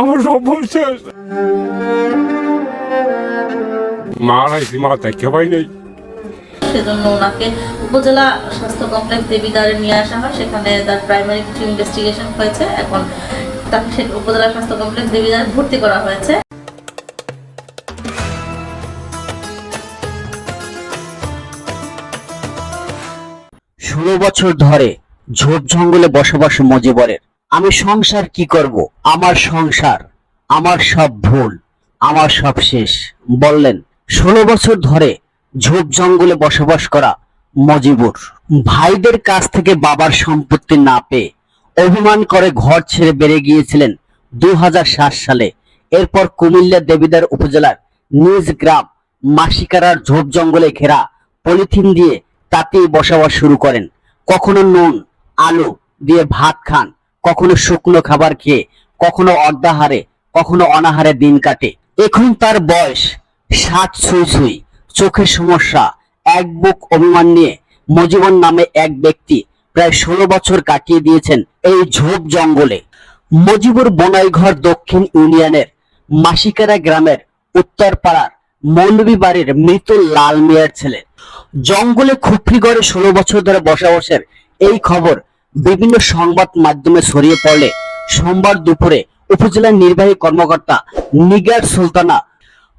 আমার সম্ভব শেষ। মা হারাইছি মা দেখতে পাই নাই। সেজন্য ওনাকে উপজেলা স্বাস্থ্য কমপ্লেক্স দেবীদারে নিয়ে আসা হয়। সেখানে তার প্রাইমারি কিছু ইনভেস্টিগেশন হয়েছে। এখন তাকে উপজেলা স্বাস্থ্য কমপ্লেক্স দেবীদারে ভর্তি করা হয়েছে। ষোলো বছর ধরে ঝোপ জঙ্গলে বসবাস মজিবরের। আমি সংসার কি করব? আমার সংসার, আমার সব ভুল, আমার সব শেষ। বললেন, ষোলো বছর ধরে ঝোপ জঙ্গলে বসবাস করা মজিবুর। ভাইদের কাছ থেকে বাবার সম্পত্তি না পেয়ে অভিমান করে ঘর ছেড়ে বেড়ে গিয়েছিলেন দু হাজার সাত সালে। এরপর কুমিল্লা দেবিদার উপজেলার নিজ গ্রাম মাসিকারার ঝোপ জঙ্গলে ঘেরা পলিথিন দিয়ে তাতেই বসবাস শুরু করেন। কখনো নুন, আলু দিয়ে ভাত খান কখনো শুকনো খাবার খেয়ে, কখনো অর্ধাহারে, কখনো অনাহারে দিন কাটে। এখন তার বয়স ষাট ছুঁই ছুঁই, চোখের সমস্যা, এক বুক অভিমান নিয়ে মজিবন নামে এক ব্যক্তি প্রায় ষোলো বছর কাটিয়ে দিয়েছেন এই ঝোপ জঙ্গলে। মজিবুর বনাইঘর দক্ষিণ ইউনিয়নের মাসিকারা গ্রামের উত্তরপাড়ার মৌলবী বাড়ির মৃত লাল মিয়ার ছেলে। জঙ্গলে খুপড়িগড়ে ষোলো বছর ধরে বসবাসের এই খবর বিভিন্ন সংবাদ মাধ্যমে ছড়িয়ে পড়লে সোমবার দুপুরে উপজেলা নির্বাহী কর্মকর্তা নিগার সুলতানা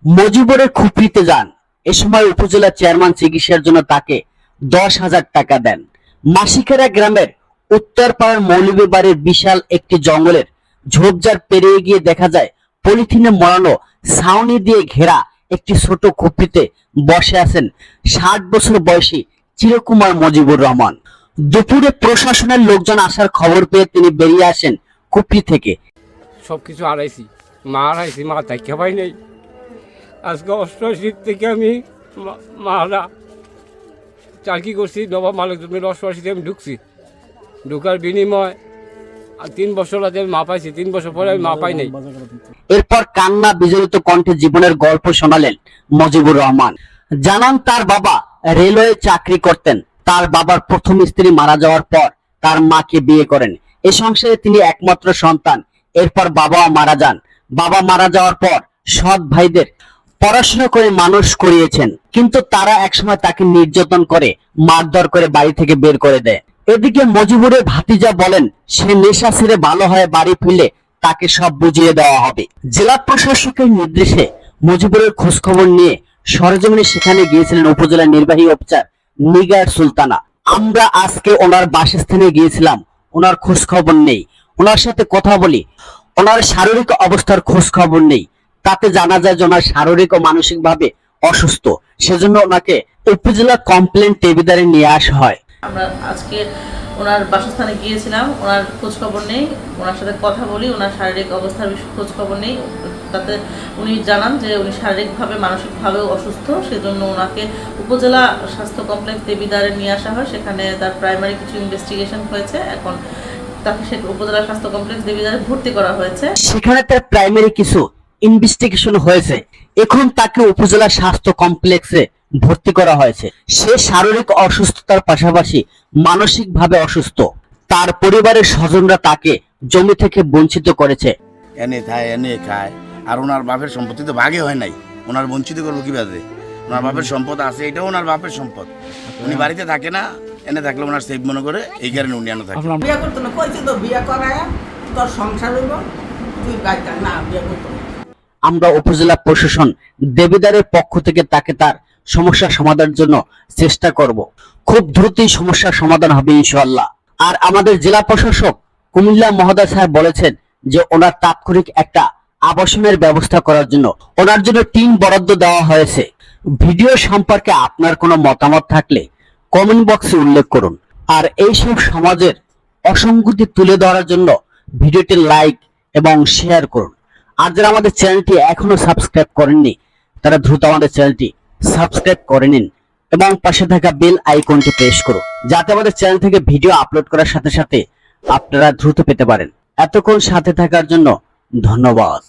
মজিবরের খুপড়িতে যান। এ সময় উপজেলা চেয়ারম্যান চিকিৎসার জন্য তাকে দশ হাজার টাকা দেন। মাসিকেরা গ্রামের উত্তরপাড়ার মৌলবী বিশাল একটি জঙ্গলের ঝোপঝাড় পেরিয়ে গিয়ে দেখা যায়, পলিথিনে মরানো ছাউনি দিয়ে ঘেরা একটি ছোট খুপড়িতে বসে আছেন ষাট বছর বয়সী চিরকুমার মজিবুর রহমান। দুপুরে প্রশাসনের লোকজন আসার খবর পেয়ে তিনি বেরিয়ে আসেন কুপি থেকে। সব কিছু হারাইছি মা হারাইছি মা দেখতে পাই নাই। আজকে অষ্টআশির থেকে আমি মারা। চাকরি করছি নবাব মালিক জমির অষ্টআশিতে আমি ঢুকছি। ঢুকার বিনিময় আর তিন বছর আগে আমি মা পাইছি তিন বছর পরে আমি মা পাই নাই। এরপর কান্না বিজড়িত কণ্ঠে জীবনের গল্প শোনালেন মজিবুর রহমান। জানান তার বাবা রেলওয়ে চাকরি করতেন। তার বাবার প্রথম স্ত্রী মারা যাওয়ার পর তার মাকে বিয়ে করেন। এ সংসারে তিনি একমাত্র সন্তান। এরপর বাবাও মারা যান। বাবা মারা যাওয়ার পর সৎ ভাইদের পড়াশোনা করে মানুষ করিয়েছেন। কিন্তু তারা একসময় তাকে নির্যাতন করে, মারধর করে বাড়ি থেকে বের করে দেয়। এদিকে মজিবুরের ভাতিজা বলেন, সে নেশা ছেড়ে ভালো হয়ে বাড়ি ফিরলে তাকে সব বুঝিয়ে দেওয়া হবে। জেলা প্রশাসকের নির্দেশে মজিবুরের খোঁজখবর নিয়ে সরজমিনে সেখানে গিয়েছিলেন উপজেলা নির্বাহী অফিসার নিগার সুলতানা। আমরা আজকে ওনার বাসস্থানে গিয়েছিলাম। ওনার খোঁজ খবর নেই। ওনার সাথে কথা বলি। ওনার শারীরিক অবস্থার খোঁজ খবর নেই। তাতে জানা যায় যে ওনার শারীরিক ও মানসিক ভাবে অসুস্থ। সেজন্য ওনাকে উপজেলা কমপ্লেন টেবিদারে নিয়ে আসা হয়। আমরা আজকে ওনার বাসস্থানে গিয়েছিলাম। ওনার খোঁজ খবর নেই। ওনার সাথে কথা বলি। ওনার শারীরিক অবস্থার খোঁজ খবর নেই। তাতে উনি জানান যে উনি শারীরিকভাবে মানসিকভাবেও অসুস্থ সেজন্য ওনাকে উপজেলা স্বাস্থ্য কমপ্লেক্স দেবীদারে নিয়ে আসা হয়। সেখানে তার প্রাইমারি কিছু ইনভেস্টিগেশন হয়েছে। এখন তাকে সে উপজেলা স্বাস্থ্য কমপ্লেক্স দেবীদারে ভর্তি করা হয়েছে। সেখানে তার প্রাইমারি কিছু ইনভেস্টিগেশন হয়েছে। এখন তাকে উপজেলা স্বাস্থ্য কমপ্লেক্সে ভর্তি করা হয়েছে। সে শারীরিক অসুস্থতার পাশাপাশি মানসিকভাবে অসুস্থ। তার পরিবারের স্বজনরা তাকে জমি থেকে বঞ্চিত করেছে। এনে খায় এনে খায়। আর ওনার বাপের সম্পত্তি তো ভাগে হয় নাই। ওনার বঞ্চিত করব কীভাবে? ওনার বাপের সম্পদ আছে এটাও ওনার বাপের সম্পদ। উনি বাড়িতে থাকে না এনে থাকলে ওনার সেভ মনে করে এই কারণে উনি এনে থাকে। বিয়ে করতো না কইছে তো বিয়ে করায় তোর সংসার হইব তুই গাইতা না বিয়ে করতো আমরা উপজেলা প্রশাসন দেবিদারের পক্ষ থেকে তাকে তার সমস্যার সমাধানের জন্য চেষ্টা করব। খুব দ্রুতই সমস্যার সমাধান হবে ইনশাআল্লাহ। আর আমাদের জেলা প্রশাসক কুমিল্লা মহোদয় সাহেব বলেছেন যে ওনার তাৎক্ষণিক একটা আবাসনের ব্যবস্থা করার জন্য ওনার জন্য টিম বরাদ্দ দেওয়া হয়েছে। ভিডিও সম্পর্কে আপনার কোনো মতামত থাকলে কমেন্ট বক্সে উল্লেখ করুন। আর এইসব সমাজের অসঙ্গতি তুলে ধরার জন্য ভিডিওটি লাইক এবং শেয়ার করুন। আর যারা আমাদের চ্যানেলটি এখনও সাবস্ক্রাইব করেননি, তারা দ্রুত আমাদের চ্যানেলটি সাবস্ক্রাইব করে নিন এবং পাশে থাকা বেল আইকনটি প্রেস করুন, যাতে আমাদের চ্যানেল থেকে ভিডিও আপলোড করার সাথে সাথে আপনারা দ্রুত পেতে পারেন। এতক্ষণ সাথে থাকার জন্য ধন্যবাদ।